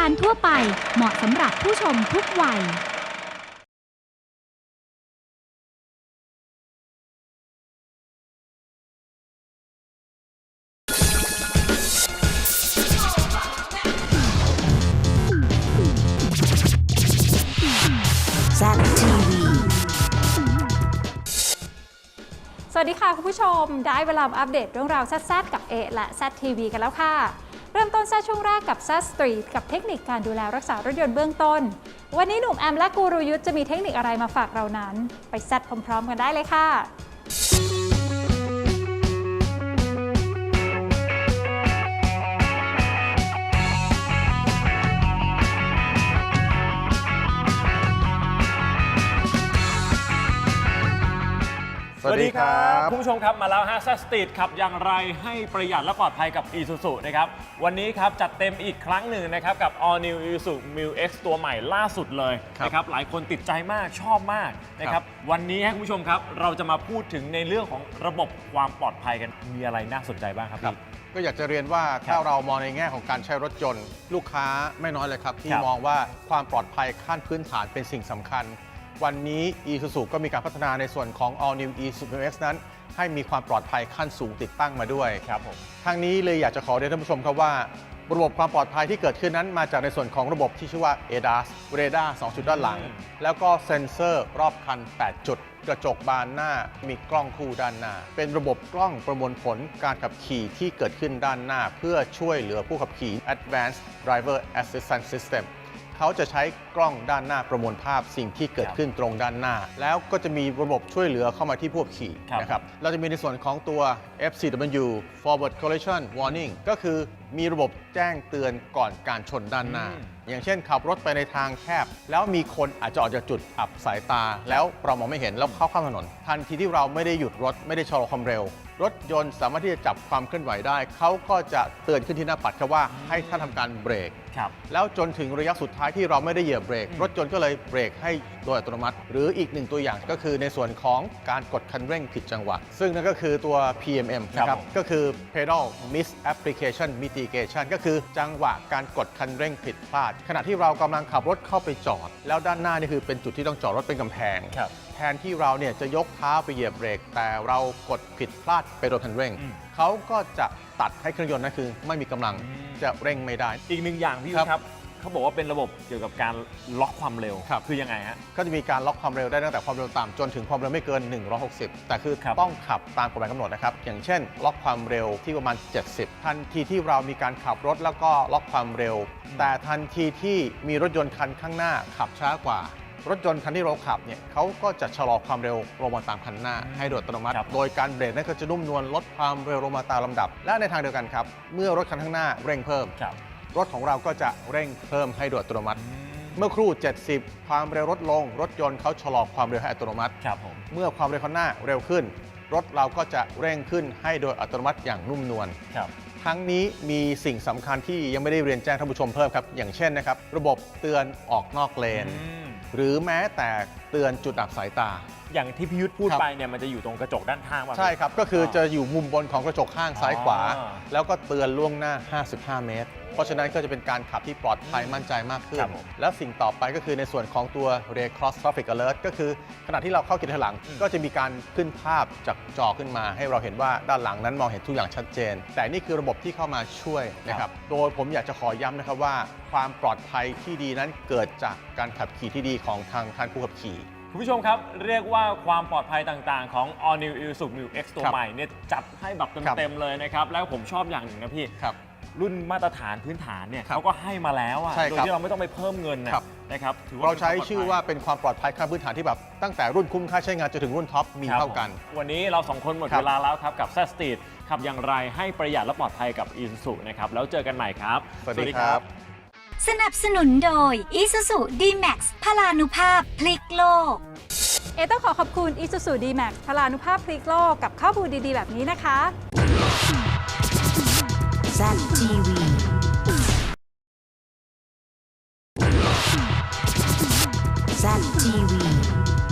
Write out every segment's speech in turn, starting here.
การทั่วไปเหมาะสำหรับผู้ชมทุกวัย Zap TV. สวัสดีค่ะ คุณผู้ชม ได้เวลามาอัปเดตเรื่องราวแซดๆกับ A และ Z TV กันแล้วค่ะ เริ่มต้นซาช่วงแรกกับซาสตรีทกับเทคนิคการดูแลรักษารถยนต์เบื้องต้น วันนี้หนุ่มแอมและกูรูยุทธจะมีเทคนิคอะไรมาฝากเรานั้น ไปแซดพร้อมๆกันได้เลยค่ะ สวัสดีครับคุณผู้ชมครับมาแล้วฮะสตรีทขับอย่างไรให้ประหยัดและปลอดภัยกับ Isuzu นะครับ วันนี้ครับจัดเต็มอีกครั้งหนึ่งนะครับ กับ All New Isuzu Mu X ตัวใหม่ล่าสุดเลยครับนะครับหลายคนติดใจมากชอบมากนะคครัรับบวันนี้ให้คุณผู้ชมครับเราจะมาพูดถึงในเรื่องของระบบความปลอดภัยกันมีอะไรน่าสนใจบ้างครับครับพี่ก็อยากจะเรียนว่าครัถ้าบเรามองในแง่ของการใช้รถยนต์ ลูกค้าไม่น้อยเลยครับ ที่ครับมองว่าความปลอดภัยขั้นพื้นฐานเป็นสิ่งสำคัญ วันนี้ Isuzu ก็มีการพัฒนาในส่วนของ All New Isuzu X นั้น ให้มีความปลอดภัยขั้นสูงติดตั้งมาด้วยครับผมทางนี้เลยอยากจะขอเรียนท่านผู้ชมครับว่าระบบความปลอดภัยที่เกิดขึ้นนั้นมาจากในส่วนของระบบที่ชื่อว่า ADAS เรดาร์2จุดด้านหลังอืมแล้วก็เซ็นเซอร์รอบคัน 8 จุด กระจกบานหน้า มีกล้องคู่ด้านหน้า เป็นระบบกล้องประมวลผลการขับขี่ที่เกิดขึ้นด้านหน้า เพื่อช่วยเหลือผู้ขับขี่ Advanced Driver Assistance System เขาจะใช้กล้องด้านหน้าประมวลภาพสิ่งที่เกิดขึ้นตรงด้านหน้า แล้วก็จะมีระบบช่วยเหลือเข้ามาที่ผู้ขี่นะครับเราจะมีในส่วนของตัว FCW Forward Collision Warning ก็คือ มีระบบแจ้งเตือนก่อนการชนด้านหน้า อืม อย่างเช่นขับรถไปในทางแคบ แล้วมีคนอาจจะออกจากจุดอับสายตา แล้วเรามองไม่เห็นแล้วเข้าข้ามถนน ทันทีที่เราไม่ได้หยุดรถไม่ได้ชะลอความเร็ว รถยนต์สามารถที่จะจับความเคลื่อนไหวได้ เขาก็จะเตือนขึ้นที่หน้าปัดครับว่าให้ท่านทำการเบรก ครับ แล้วจนถึงระยะสุดท้ายที่เราไม่ได้เหยียบเบรก รถยนต์ก็เลยเบรกให้โดยอัตโนมัติ หรืออีกหนึ่งตัวอย่างก็คือในส่วนของการกดคันเร่งผิดจังหวะ ซึ่งนั่นก็คือตัว PMM นะคครัรับบผม ก็คือ pedal misapplication mitigation ก็คือจังหวะการกดคันเร่งผิดพลาด ขณะที่เรากำลังขับรถเข้าไปจอด แล้วด้านหน้านี่คือเป็นจุดที่ต้องจอดรถเป็นกำแพงครับแทนที่เราเนี่ยจะยกเท้าไปเหยียบเบรก แต่เรากดผิดพลาดไปโดนคันเร่งอืมเขาก็จะตัดให้เครื่องยนต์นั่นคือ ไม่มีกำลังอืมจะเร่งไม่ได้ อีกหนึ่งอย่างพี่ครับครับ เขาบอกว่าเป็นระบบเกี่ยวกับการล็อกความเร็วครับคือยังไงฮะ ก็จะมีการล็อกความเร็วได้ตั้งแต่ความเร็วต่ำจนถึงความเร็วไม่เกิน 160 แต่คือครับต้องขับตามกฎหมายกำหนดนะครับ อย่างเช่น ล็อกความเร็วที่ประมาณ 70 ทันทีที่เรามีการขับรถแล้วก็ล็อกความเร็ว แต่ทันทีที่มีรถยนต์คันข้างหน้าขับช้ากว่า รถยนต์คันที่เราขับเนี่ยเขาก็จะชะลอความเร็วลงมาตามคันหน้า ให้โดยอัตโนมัติ ครับ โดยการเบรกนั้นก็จะนุ่มนวลลดความเร็วลงมาตามลำดับ และในทางเดียวกันครับ เมื่อรถคันข้างหน้าเร่งเพิ่ม ครับ รถของเราก็จะเร่งเพิ่มให้โดยอัตโนมัติ เมื่อครู่ 70 ความเร็วลดลง รถยนต์เขาชะลอความเร็วให้อัตโนมัติ ครับผมเมื่อความเร็วข้างหน้าเร็วขึ้น รถเราก็จะเร่งขึ้นให้โดยอัตโนมัติอย่างนุ่มนวล ครับ ทั้งนี้มีสิ่งสำคัญที่ยังไม่ได้เรียนแจ้งท่านผู้ชมเพิ่มครับ อย่างเช่นนะครับ ระบบเตือนออกนอกเลนอืมหรือแม้แต่เตือนจุดอับสายตา อย่างที่พี่ยุทธพูดครับ ไปเนี่ยมันจะอยู่ตรงกระจกด้านข้างป่ะ ใช่ครับ ก็คือจะอยู่มุมบนของกระจกข้างซ้ายขวาอ๋อแล้วก็เตือนล่วงหน้า 55 เมตร เพราะฉะนั้นก็จะเป็นการขับที่ปลอดภัยมั่นใจมากขึ้ครันบผมแล้วสิ่งต่อไปก็คือในส่วนของตัว Rear Cross Traffic Alert ก็คือขณะที่เราเข้าเกียร์ถอยหลังอืมก็จะมีการขึ้นภาพจากจอขึ้นมา ให้เราเห็นว่าด้านหลังนั้นมองเห็นทุกอย่างชัดเจน แต่นี่คือระบบที่เข้ามาช่วยนะครับโดยผมอยากจะขอย้ำนะครับว่า ความปลอดภัยที่ดีนั้นเกิดจากการขับขี่ที่ดีของทางท่านผู้ขับขี่ คุณผู้ชมครับ เรียกว่าความปลอดภัยต่างๆ ของ All New Isuzu Mu X ตัวครับใหม่เนี่ยจัดให้แบบครับ เต็มๆเลยนะครับ แล้วผมชอบอย่างหนึ่งนะพี่ ครับ รุ่นมาตรฐานพื้นฐานเนี่ยครับเขาก็ให้มาแล้วอะใช่โดคยรับที่เราไม่ต้องไปเพิ่มเงินนะครับ นะครับถือว่าเราใช้ป็นควมปลดภัยชื่อว่าเป็นความปลอดภัยขั้นพื้นฐานที่แบบตั้งแต่รุ่นคุ้มค่าใช้งานจนถึงรุ่นท็อปมีครับเท่ากัน ผมวันนี้เราสองคนหมดครับ เวลาแล้วครับกับ s ซสตีดขับอย่างไรให้ประหยัดและปลอดภัยกับ Isuzu นะครับแล้วเจอกันใหม่ครับ สวัสดีครับ สนับสนุนโดย Isuzu D-Max พลานุภาพพลิกโลก เอต้องขอขอบคุณ Isuzu D-Max พลานุภาพพลิกโลกกับข้อมูลดี ๆ แบบนี้นะคะ Sat TV. TV.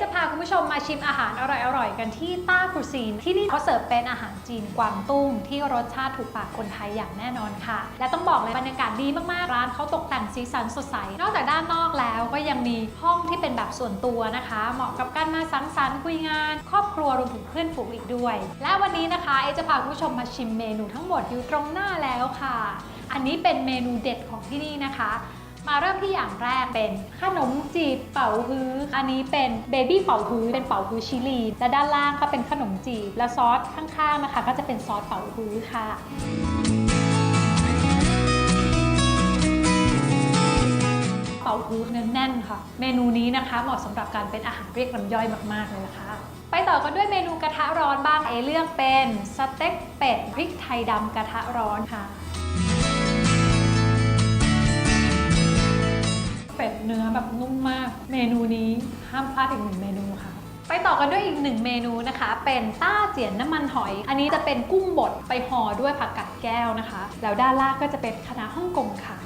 จะพาคุณผู้ชมมาชิมอาหารอร่อยๆ กันที่ต้าครูซีน ที่นี่เขาเสิร์ฟเป็นอาหารจีนกวางตุ้ง ที่รสชาติถูกปากคนไทยอย่างแน่นอนค่ะ และต้องบอกเลยบรรยากาศดีมากๆ ร้านเขาตกแต่งสีสันสดใส นอกจากด้านนอกแล้วก็ยังมีห้องที่เป็นแบบส่วนตัวนะคะ เหมาะกับการมาสังสรรค์คุยงาน ครอบครัวรวมถึงเพื่อนฝูงอีกด้วย และวันนี้นะคะเอจะพาคุณผู้ชมมาชิมเมนูทั้งหมดอยู่ตรงหน้าแล้วค่ะ อันนี้เป็นเมนูเด็ดของที่นี่นะคะ มาเริ่มที่อย่างแรกเป็นขนมจีบเป่าฮื้อ อันนี้เป็นเบบี้เป่าฮื้อ เป็นเป่าฮื้อชิลี และด้านล่างก็เป็นขนมจีบ และซอสข้างๆนะคะ ก็จะเป็นซอสเป่าฮื้อค่ะเป่าฮื้อเนื้อแน่นค่ะ เมนูนี้นะคะเหมาะสำหรับการเป็นอาหารเรียกน้ำย่อยมากๆเลยนะคะไปต่อกันด้วยเมนูกระทะร้อนบ้างเอเลือกเป็นสเต็กเป็ดพริกไทยดำกระทะร้อนค่ะ เนื้อแบบนุ่มมาก เมนูนี้ห้ามพลาดอีกหนึ่งเมนูค่ะ ไปต่อกันด้วยอีกหนึ่งเมนูนะคะ เป็นต้าเจียนน้ำมันหอย อันนี้จะเป็นกุ้งบดไปห่อด้วยผักกาดแก้วนะคะ แล้วด้านล่างก็จะเป็นคณะน้าฮ่องกงค่ะ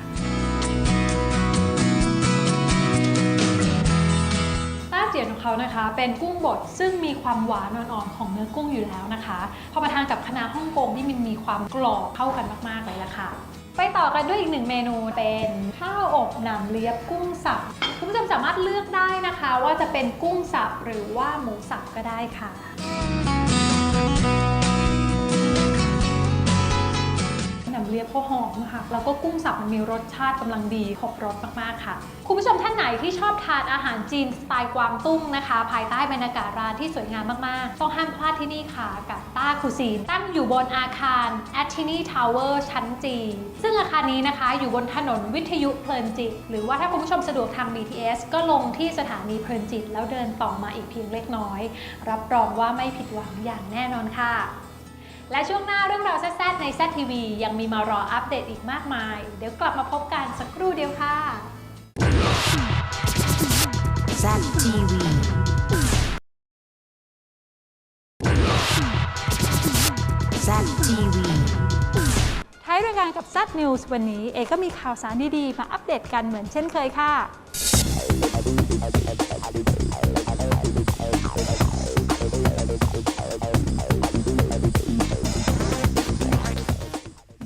ต้าเจียนของเขานะคะ เป็นกุ้งบดซึ่งมีความหวานอ่อนๆของเนื้อกุ้งอยู่แล้วนะคะ พอมาทานกับคณะน้าฮ่องกงที่มันมีความกรอบเข้ากันมากๆเลยละค่ะ ไปต่อกันด้วยอีกหนึ่งเมนูเป็นข้าวอบหนำเลียบกุ้งสับคุณผู้ชมสามารถเลือกได้นะคะ ว่าจะเป็นกุ้งสับหรือว่าหมูสับก็ได้ค่ะ เลียบก็หอมค่ะ แล้วก็กุ้งสับมันมีรสชาติกำลังดีครบรสมาก ๆ ค่ะ คุณผู้ชมท่านไหนที่ชอบทานอาหารจีนสไตล์กวางตุ้งนะคะ ภายใต้บรรยากาศร้านที่สวยงามมาก ๆ ต้องห้ามพลาดที่นี่ค่ะ กับต้าคูซีน ตั้งอยู่บนอาคาร a t t i n y Tower ชั้นจีซึ่งอาคารนี้นะคะ อยู่บนถนนวิทยุเพลินจิต หรือว่าถ้าคุณผู้ชมสะดวกทาง BTS ก็ลงที่สถานีเพลินจิต แล้วเดินต่อมาอีกเพียงเล็กน้อย รับรองว่าไม่ผิดหวังอย่างแน่นอนค่ะ และช่วงหน้าเรื่องราวแซ่บๆในแซทีวียังมีมารออัปเดตอีกมากมาย เดี๋ยวกลับมาพบกันสักครู่เดียวค่ะ Zap TV. Zap TV. ท้ายรายการกับ z News วันนี้ เอก็มีข่าวสารดีๆ มาอัปเดตกันเหมือนเช่นเคยค่ะ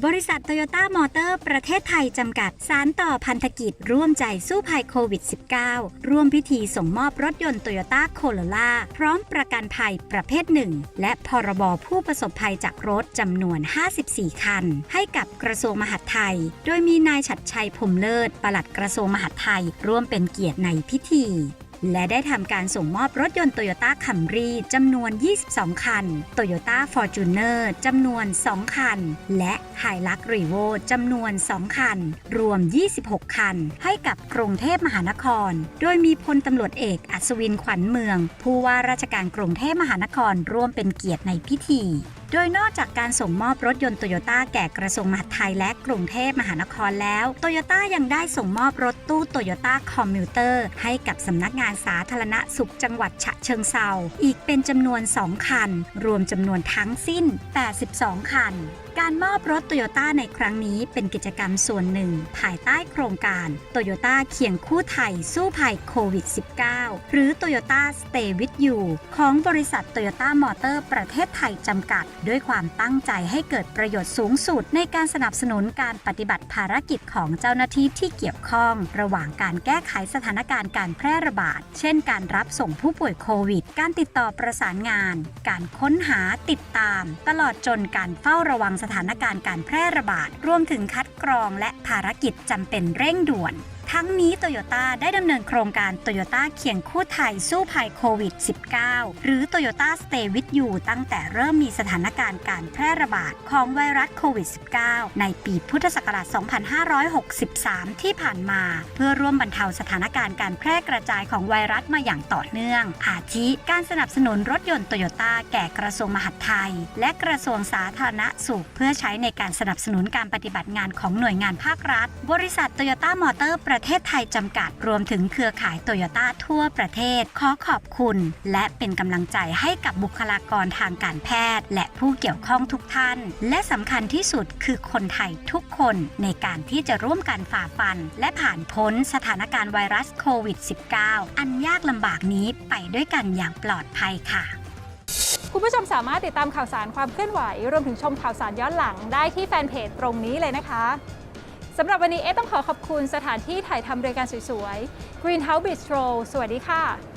บริษัทโตโยต้ามอเตอร์ประเทศไทยจำกัด สารต่อพันธกิจร่วมใจสู้ภัยโควิด -19 ร่วมพิธีส่งมอบรถยนต์โตโยต้าโคโรล่าพร้อมประกันภัยประเภทหนึ่ง และพรบผู้ประสบภัยจากรถจำนวน 54 คัน ให้กับกระทรวงมหาดไทย โดยมีนายฉัดชัยพรมเลิศปลัดกระทรวงมหาดไทย ร่วมเป็นเกียรติในพิธี และได้ทำการส่งมอบรถยนต์โตโยต้าคัมรี่จำนวน 22 คันโตโยต้าฟอร์จูเนอร์จำนวน 2 คัน และไฮลักรีโวจำนวน 2 คัน รวม 26 คัน ให้กับกรุงเทพมหานคร โดยมีพลตำรวจเอกอัศวินขวัญเมือง ผู้ว่าราชการกรุงเทพมหานครร่วมเป็นเกียรติในพิธี โดยนอกจากการส่งมอบรถยนต์โตโยต้าแก่กระทรวงมหาดไทยและกรุงเทพมหานครแล้วโตโยต้ายังได้ส่งมอบรถตู้โตโยต้าคอมมิวเตอร์ให้กับสำนักงานสาธารณสุขจังหวัดฉะเชิงเซาอีกเป็นจำนวน 2 คัน รวมจำนวนทั้งสิ้น 82 คันการมอบรถโตโยต้าในครั้งนี้เป็นกิจกรรมส่วนหนึ่ง ภายใต้โครงการโตโยต้าเคียงคู่ไทยสู้ภัยโควิด -19 หรือ Toyota Stay with You ของบริษัทโตโยต้ามอเตอร์ประเทศไทยจำกัด ด้วยความตั้งใจให้เกิดประโยชน์สูงสุด ในการสนับสนุนการปฏิบัติภารกิจของเจ้าหน้าที่ที่เกี่ยวข้อง ระหว่างการแก้ไขสถานการณ์การแพร่ระบาด เช่น การรับส่งผู้ป่วยโควิด การติดต่อประสานงาน การค้นหาติดตาม ตลอดจนการเฝ้าระวังสถานการณ์การแพร่ระบาด รวมถึงคัดกรองและภารกิจจำเป็นเร่งด่วน ทั้งนี้โตโยต้าได้ดำเนินโครงการโตโยต้าเคียงคู่ไทยสู้ภัยโควิด -19 หรือ Toyota Stay with You ตั้งแต่เริ่มมีสถานการณ์การแพร่ระบาดของไวรัสโควิด -19 ในปีพุทธศักราช 2563 ที่ผ่านมา เพื่อร่วมบรรเทาสถานการณ์การแพร่กระจายของไวรัสมาอย่างต่อเนื่อง อาทิการสนับสนุนรถยนต์โตโยต้าแก่กระทรวงมหาดไทย และกระทรวงสาธารณสุข เพื่อใช้ในการสนับสนุนการปฏิบัติงานของหน่วยงานภาครัฐ บริษัทโตโยต้ามอเตอร์ประประเทศไทยจำกัดรวมถึงเครือข่ายโตโยต้าทั่วประเทศ ขอขอบคุณ และเป็นกำลังใจให้กับบุคลากรทางการแพทย์ และผู้เกี่ยวข้องทุกท่าน และสำคัญที่สุดคือคนไทยทุกคนในการที่จะร่วมกันฝ่าฟัน และผ่านพ้นสถานการณ์ไวรัสโควิด -19 อันยากลำบากนี้ไปด้วยกันอย่างปลอดภัยค่ะคุณผู้ชมสามารถติดตามข่าวสารความเคลื่อนไหว รวมถึงชมข่าวสารย้อนหลังได้ที่แฟนเพจตรงนี้เลยนะคะ สำหรับวันนี้เอ๊ะต้องขอขอบคุณสถานที่ถ่ายทำรายการสวยๆ Greenhouse Bistro สวัสดีค่ะ